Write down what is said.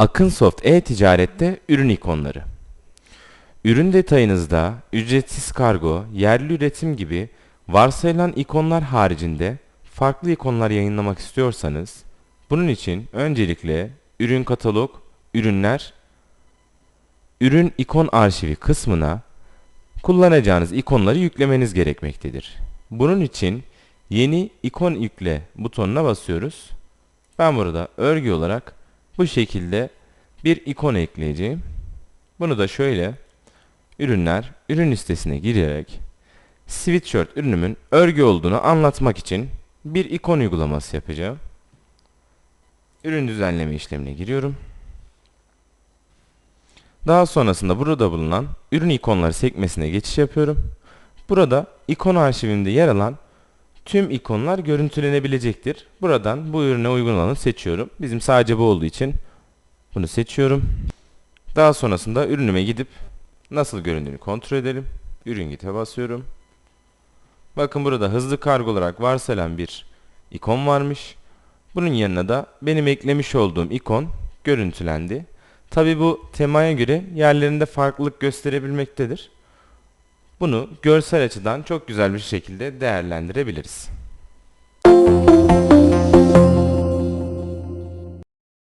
Akınsoft e-ticarette ürün ikonları. Ürün detayınızda ücretsiz kargo, yerli üretim gibi varsayılan ikonlar haricinde farklı ikonlar yayınlamak istiyorsanız bunun için öncelikle ürün katalog, ürünler, ürün ikon arşivi kısmına kullanacağınız ikonları yüklemeniz gerekmektedir. Bunun için yeni ikon yükle butonuna basıyoruz. Ben burada örgü olarak bu şekilde bir ikon ekleyeceğim. Bunu da şöyle ürünler, ürün listesine girerek sweatshirt ürünümün örgü olduğunu anlatmak için bir ikon uygulaması yapacağım. Ürün düzenleme işlemine giriyorum. Daha sonrasında burada bulunan ürün ikonları sekmesine geçiş yapıyorum. Burada ikon arşivimde yer alan tüm ikonlar görüntülenebilecektir. Buradan bu ürüne uygun olanı seçiyorum. Bizim sadece bu olduğu için bunu seçiyorum. Daha sonrasında ürünüme gidip nasıl göründüğünü kontrol edelim. Ürün gite basıyorum. Bakın burada hızlı kargo olarak varsayılan bir ikon varmış. Bunun yanına da benim eklemiş olduğum ikon görüntülendi. Tabi bu temaya göre yerlerinde farklılık gösterebilmektedir. Bunu görsel açıdan çok güzel bir şekilde değerlendirebiliriz.